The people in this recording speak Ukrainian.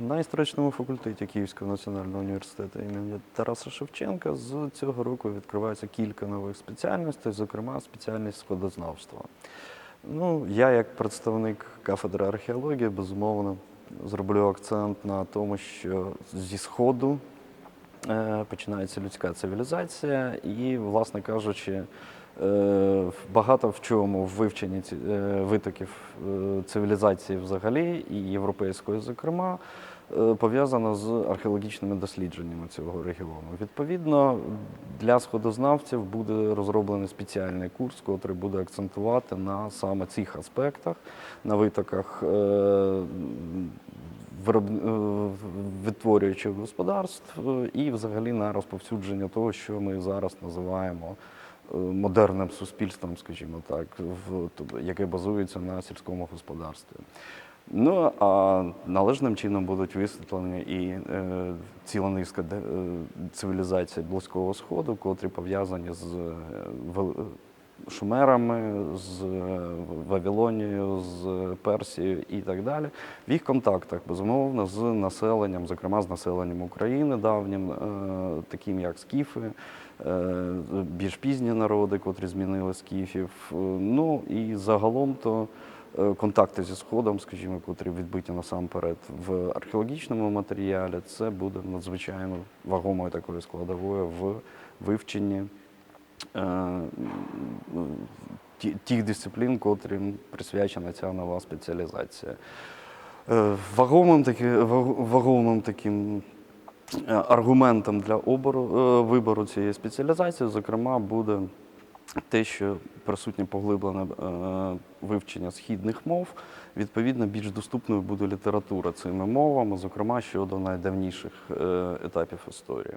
На історичному факультеті Київського національного університету імені Тараса Шевченка з цього року відкривається кілька нових спеціальностей, зокрема спеціальність сходознавства. Ну, я, як представник кафедри археології, безумовно, зроблю акцент на тому, що зі Сходу е, починається людська цивілізація, і, власне кажучи, е, багато в чому в вивченні е, витоків е, цивілізації взагалі і європейської, зокрема, е, пов'язано з археологічними дослідженнями цього регіону. Відповідно, для сходознавців буде розроблений спеціальний курс, який буде акцентувати на саме цих аспектах, на витоках. відтворюючих господарств і взагалі на розповсюдження того, що ми зараз називаємо модерним суспільством, скажімо так, в, яке базується на сільському господарстві. Ну а належним чином будуть висвітлені і е, ціла низка е, цивілізацій Близького Сходу, котрі пов'язані з е, шумерами, з е, Вавилонією, з Персією і так далі. В їх контактах, безумовно, з населенням, зокрема з населенням України давнім, е, таким як скіфи, е, більш пізні народи, котрі змінили скіфів. Ну і загалом то контакти зі Сходом, скажімо, котрі відбиті насамперед в археологічному матеріалі, це буде надзвичайно вагомою такою складовою в вивченні тих дисциплін, котрим присвячена ця нова спеціалізація. Е, Вагомим, таки, вагомим таким е, аргументом для обору, е, вибору цієї спеціалізації, зокрема, буде те, що присутнє поглиблене е, вивчення східних мов, відповідно, більш доступною буде література цими мовами, зокрема щодо найдавніших е, етапів історії.